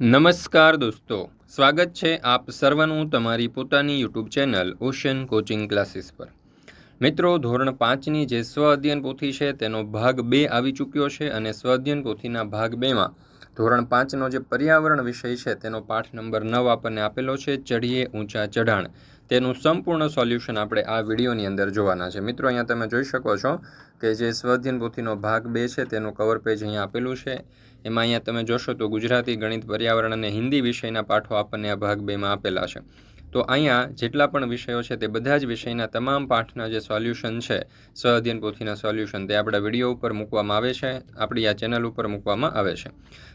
નમસ્કાર દોસ્તો, સ્વાગત છે આપ સર્વનું તમારી પોતાની YouTube channel Ocean coaching classes પર. મિત્રો, ધોરણ પાંચની જે સ્વ અધ્યયન પોથી છે તેનો ભાગ બે આવી ચૂક્યો છે અને સ્વ અધ્યયન પોથીના ભાગ બેમાં ધોરણ પાંચનો જે પર્યાવરણ વિષય છે તેનો પાઠ નંબર નવ આપણને આપેલો છે, ચઢીએ ઊંચા ચઢાણ. તેનું સંપૂર્ણ સોલ્યુશન આપણે આ વિડીયોની અંદર જોવાના છે. મિત્રો, અહીંયા તમે જોઈ શકો છો કે જે સ્વધીન પોથીનો ભાગ બે છે, તેનું કવર પેજ અહીંયા આપેલું છે. એમાં અહીંયા તમે જોશો તો ગુજરાતી ગણિત પર્યાવરણ અને હિન્દી વિષયના પાઠો આપણને આ ભાગ બેમાં આપેલા છે. તો અહીંયા જેટલા પણ વિષયો છે તે બધા જ વિષયના તમામ પાઠના જે સોલ્યુશન છે, સ્વઅધ્યયન પોથીના સોલ્યુશન તે આપણા વીડિયો ઉપર મૂકવામાં આવે છે, આપણી આ ચેનલ ઉપર મૂકવામાં આવે છે.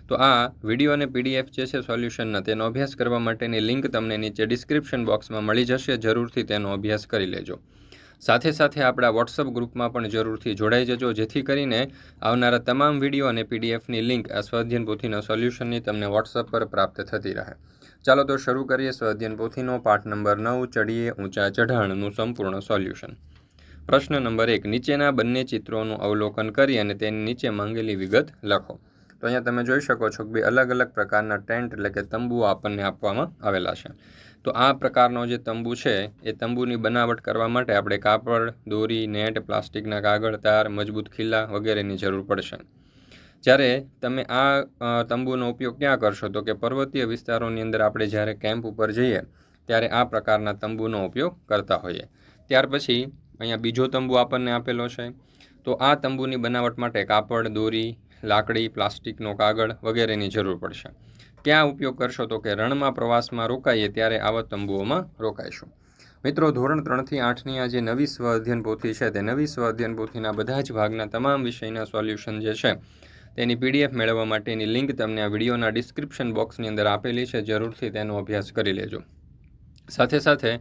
તો આ વીડિયો અને પીડીએફ જે છે સોલ્યુશનના તેનો અભ્યાસ કરવા માટેની લિંક તમને નીચે ડિસ્ક્રિપ્શન બોક્સમાં મળી જશે, જરૂરથી તેનો અભ્યાસ કરી લેજો. સાથે સાથે આપણા વોટ્સઅપ ગ્રુપમાં પણ જરૂરથી જોડાઈ જજો. જેથી કરીને આવનારા તમામ વીડિયો અને પીડીએફની લિંક આ સ્વાધ્યન પોથીના સોલ્યુશનની તમને વોટ્સઅપ પર પ્રાપ્ત થતી રહે. ચાલો તો શરૂ કરીએ સ્વાધ્યન પોથીનો. પાઠ નંબર નવ, ચડીએ ઊંચા ચઢાણનું સંપૂર્ણ સોલ્યુશન પ્રશ્ન નંબર એક, નીચેના બંને ચિત્રોનું અવલોકન કરી અને તેની નીચે માંગેલી વિગત લખો. તો અહીંયા તમે જોઈ શકો છો કે બે અલગ અલગ પ્રકારના ટેન્ટ એટલે કે તંબુ આપણને આપવામાં આવેલા છે. તો આ પ્રકારનો જે તંબુ છે, એ તંબુની બનાવટ કરવા માટે આપણે કાપડ, દોરી, નેટ, પ્લાસ્ટિકના કાગળ, તાર, મજબૂત ખીલા વગેરેની જરૂર પડશે. જ્યારે તમે આ તંબુનો ઉપયોગ ક્યાં કરશો? તો કે પર્વતીય વિસ્તારોની અંદર આપણે જ્યારે કેમ્પ ઉપર જઈએ, ત્યારે આ પ્રકારના તંબુનો ઉપયોગ કરતા હોઈએ. ત્યાર પછી અહીંયા બીજો તંબુ આપણને આપેલો છે. તો આ તંબુની બનાવટ માટે કાપડ, દોરી લાકડી, પ્લાસ્ટિકનો કાગળ વગેરેની જરૂર પડશે. ક્યાં ઉપયોગ કરશો તો કે રણમાં પ્રવાસમાં રોકાઈએ ત્યારે આવા તંબુઓમાં રોકાઈશું. મિત્રો, ધોરણ ત્રણથી આઠની આ જે નવી સ્વ અધ્યયન પોથી છે, તે નવી સ્વ અધ્યયન પોથીના બધા જ ભાગના તમામ વિષયના સોલ્યુશન જે છે, તેની પીડીએફ મેળવવા માટેની લિંક તમને આ વિડીયોના ડિસ્ક્રિપ્શન બોક્સની અંદર આપેલી છે. જરૂરથી તેનો અભ્યાસ કરી લેજો. સાથે સાથે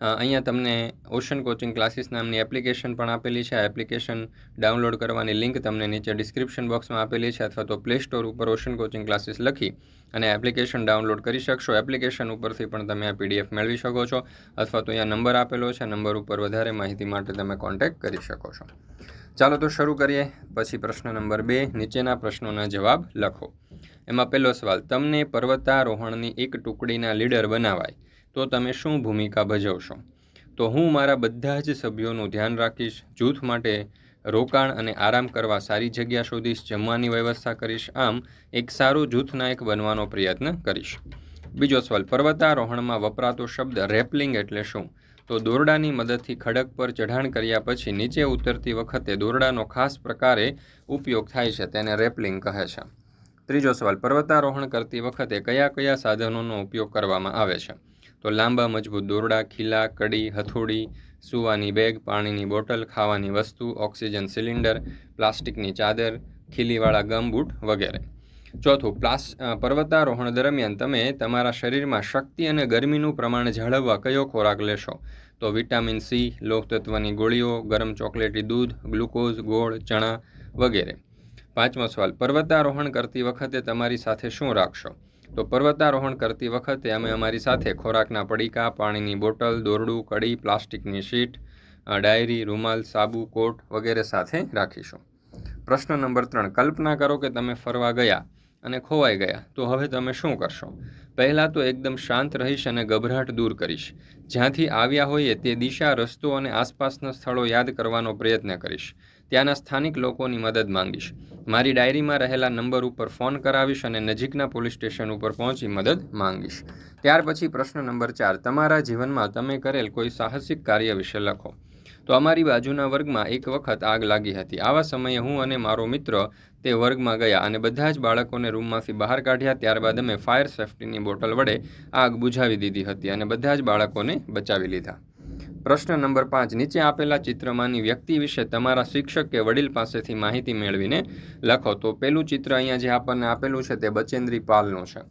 અહીંયા તમને ઓશન કોચિંગ ક્લાસીસ નામની એપ્લિકેશન પણ આપેલી છે. આ એપ્લિકેશન ડાઉનલોડ કરવાની લિંક તમને નીચે ડિસ્ક્રિપ્શન બોક્સમાં આપેલી છે અથવા તો પ્લે સ્ટોર ઉપર ઓશન કોચિંગ ક્લાસીસ લખી અને એપ્લિકેશન ડાઉનલોડ કરી શકશો. એપ્લિકેશન ઉપરથી પણ તમે આ પીડીએફ મેળવી શકો છો અથવા તો અહીંયા નંબર આપેલો છે. નંબર ઉપર વધારે માહિતી માટે તમે કોન્ટેક્ટ કરી શકો છો. ચાલો તો શરૂ કરીએ. પછી પ્રશ્ન નંબર બે, નીચેના પ્રશ્નોના જવાબ લખો. એમાં પહેલો સવાલ, તમને પર્વતારોહણની એક ટુકડીના લીડર બનાવાય. તો તમે શું ભૂમિકા ભજવશો? તો હું મારા બધા જ સભ્યોનું ધ્યાન રાખીશ, જૂથ માટે રોકાણ અને આરામ કરવા સારી જગ્યા શોધીશ, જમવાની વ્યવસ્થા કરીશ, આમ એક સારું જૂથ નાયક બનવાનો પ્રયત્ન કરીશ. બીજો સવાલ, પર્વતારોહણમાં વપરાતો શબ્દ રેપલિંગ એટલે શું? તો દોરડાની મદદથી ખડક પર ચઢાણ કર્યા પછી નીચે ઉતરતી વખતે દોરડાનો ખાસ પ્રકારે ઉપયોગ થાય છે, તેને રેપલિંગ કહે છે. ત્રીજો સવાલ, પર્વતારોહણ કરતી વખતે કયા કયા સાધનોનો ઉપયોગ કરવામાં આવે છે? તો લાંબા, મજબૂત દોરડા, ખીલા, કડી, હથોડી, સૂવાની બેગ, પાણીની બોટલ, ખાવાની વસ્તુ, ઓક્સિજન સિલિન્ડર, પ્લાસ્ટિકની ચાદર, ખીલીવાળા ગમ બૂટ વગેરે. ચોથું, પ્લાસ પર્વતારોહણ દરમિયાન તમે તમારા શરીરમાં શક્તિ અને ગરમીનું પ્રમાણ જાળવવા કયો ખોરાક લેશો? તો વિટામિન સી, લોહતત્વની ગોળીઓ, ગરમ ચોકલેટી દૂધ, ગ્લુકોઝ, ગોળ, ચણા વગેરે. પાંચમો સવાલ, પર્વતારોહણ કરતી વખતે તમારી સાથે શું રાખશો? તો પર્વતારોહણ કરતી વખતે અમે અમારી સાથે ખોરાકના પડીકા, પાણીની બોટલ, દોરડું, કડી, પ્લાસ્ટિકની શીટ ડાયરી, રૂમાલ, સાબુ, કોટ વગેરે સાથે રાખીશું. પ્રશ્ન નંબર ત્રણ, કલ્પના કરો કે તમે ફરવા ગયા અને ખોવાઈ ગયા, તો હવે તમે શું કરશો? પહેલાં તો એકદમ શાંત રહીશ અને ગભરાટ દૂર કરીશ. જ્યાંથી આવ્યા હોઈએ તે દિશા, રસ્તો અને આસપાસના સ્થળો યાદ કરવાનો પ્રયત્ન કરીશ. ત્યાંના સ્થાનિક લોકોની મદદ માંગીશ. મારી ડાયરીમાં રહેલા નંબર ઉપર ફોન કરાવીશ અને નજીકના પોલીસ સ્ટેશન ઉપર પહોંચી મદદ માંગીશ. ત્યાર પછી પ્રશ્ન નંબર ચાર, તમારા જીવનમાં તમે કરેલ કોઈ સાહસિક કાર્ય વિશે લખો. તો અમારી બાજુના વર્ગમાં એક વખત આગ લાગી હતી. આવા સમયે હું અને મારો મિત્ર તે વર્ગમાં ગયા અને બધા જ બાળકોને રૂમમાંથી બહાર કાઢ્યા. ત્યારબાદ અમે ફાયર સેફ્ટીની બોટલ વડે આગ બુઝાવી દીધી હતી અને બધા જ બાળકોને બચાવી લીધા. પ્રશ્ન નંબર પાંચ. નીચે આપેલા ચિત્રમાંની વ્યક્તિ વિશે તમારા શિક્ષક કે વડીલ પાસેથી માહિતી મેળવીને લખો. તો પેલું ચિત્ર અહીંયા જે આપણને આપેલું છે તે બચેન્દ્રી પાલનું છે.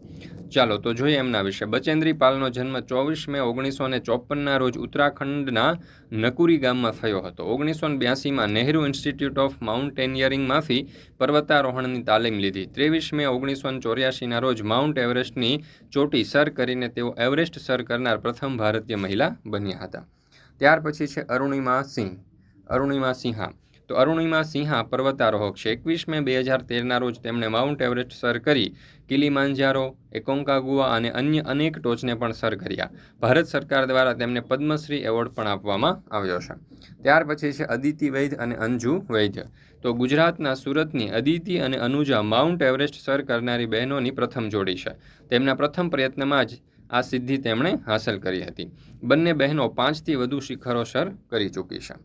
ચાલો, તો જોઈએ એમના વિશે. બચેન્દ્રી પાલનો જન્મ ચોવીસ મે ઓગણીસો ને ચોપનના રોજ ઉત્તરાખંડના નકુરી ગામમાં થયો હતો. ઓગણીસો બ્યાસીમાં નહેરુ ઇન્સ્ટિટ્યૂટ ઓફ માઉન્ટેનિયરિંગમાંથી પર્વતારોહણની તાલીમ લીધી. ત્રેવીસ મે ઓગણીસો ચોર્યાસીના રોજ માઉન્ટ એવરેસ્ટની ચોટી સર કરીને તેઓ એવરેસ્ટ સર કરનાર પ્રથમ ભારતીય મહિલા બન્યા હતા. ત્યાર પછી છે અરુણિમા સિંહ, અરુણિમા સિંહા. તો અરુણિમા સિંહા પર્વતારોહક છે. એકવીસ મે બે હજાર તેરના રોજ તેમણે માઉન્ટ એવરેસ્ટ સર કરી કિલીમાંજારો એકોંકાગુઆ અને અન્ય અનેક ટોચને પણ સર કર્યા. ભારત સરકાર દ્વારા તેમને પદ્મશ્રી એવોર્ડ પણ આપવામાં આવ્યો છે. ત્યાર પછી છે અદિતિ વૈદ અને અંજુ વૈદ્ય તો ગુજરાતના સુરતની અદિતિ અને અનુજા માઉન્ટ એવરેસ્ટ સર કરનારી બહેનોની પ્રથમ જોડી છે. તેમના પ્રથમ પ્રયત્નમાં જ આ સિદ્ધિ તેમણે હાંસલ કરી હતી. બંને બહેનો પાંચથી વધુ શિખરો સર કરી ચૂકી છે.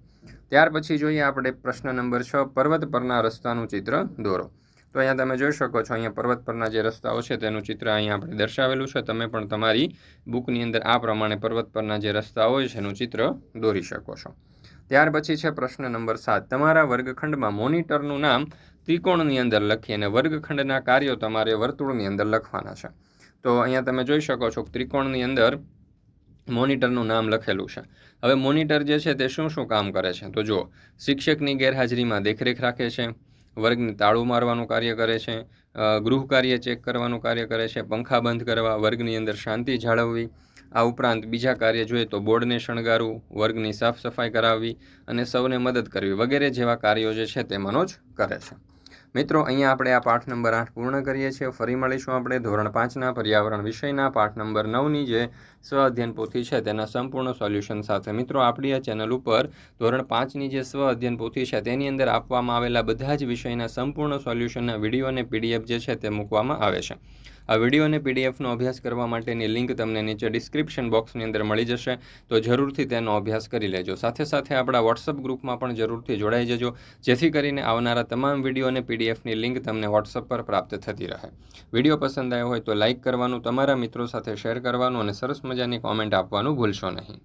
ત્યાર પછી જોઈએ આપણે પ્રશ્ન નંબર છ, પર્વત પરના રસ્તાનું ચિત્ર દોરો. તો અહીંયા તમે જોઈ શકો છો, અહીંયા પર્વત પરના જે રસ્તાઓ છે તેનું ચિત્ર અહીંયા આપણે દર્શાવેલું છે. તમે પણ તમારી બુકની અંદર આ પ્રમાણે પર્વત પરના જે રસ્તાઓ હોય છે એનું ચિત્ર દોરી શકો છો. ત્યાર પછી છે પ્રશ્ન નંબર સાત, તમારા વર્ગખંડમાં મોનિટરનું નામ ત્રિકોણની અંદર લખી અને વર્ગખંડના કાર્યો તમારે વર્તુળની અંદર લખવાના છે. તો અહીંયા તમે જોઈ શકો છો, ત્રિકોણની અંદર મોનિટરનું નામ લખેલું છે. હવે મોનિટર જે છે તે શું શું કામ કરે છે? તો જો શિક્ષકની ગેરહાજરીમાં દેખરેખ રાખે છે, વર્ગને તાળું મારવાનું કાર્ય કરે છે ગૃહ કાર્ય ચેક કરવાનું કાર્ય કરે છે, પંખા બંધ કરવા, વર્ગની અંદર શાંતિ જાળવવી, આ ઉપરાંત બીજા કાર્ય જોઈએ તો બોર્ડને શણગારવું, વર્ગની સાફ સફાઈ કરાવવી અને સૌને મદદ કરવી વગેરે જેવા કાર્યો જે છે તેમાંનો જ કરે છે. મિત્રો, અહીંયા આપણે આ પાઠ નંબર આઠ પૂર્ણ કરીએ છીએ. ફરી મળીશું આપણે ધોરણ પાંચના પર્યાવરણ વિષયના પાઠ નંબર નવની જે સ્વ અધ્યયન પોથી છે તેના સંપૂર્ણ સોલ્યુશન સાથે. મિત્રો, આપણી આ ચેનલ ઉપર ધોરણ પાંચની જે સ્વ અધ્યયન પોથી છે તેની અંદર આપવામાં આવેલા બધા જ વિષયના સંપૂર્ણ સોલ્યુશનના વીડિયો અને પીડીએફ જે છે તે મૂકવામાં આવે છે. આ વીડિયો અને પીડીએફનો અભ્યાસ કરવા માટેની લિંક તમને નીચે ડિસ્ક્રિપ્શન બોક્સની અંદર મળી જશે. તો જરૂરથી તેનો અભ્યાસ કરી લેજો. સાથે સાથે આપણા વોટ્સઅપ ગ્રુપમાં પણ જરૂરથી જોડાઈ જજો. જેથી કરીને આવનારા તમામ વીડિયો અને પીડીએફની લિંક તમને વોટ્સઅપ પર પ્રાપ્ત થતી રહે. વીડિયો પસંદ આવ્યો હોય તો લાઇક કરવાનું, તમારા મિત્રો સાથે શેર કરવાનું અને સરસ મજાની કોમેન્ટ આપવાનું ભૂલશો નહીં.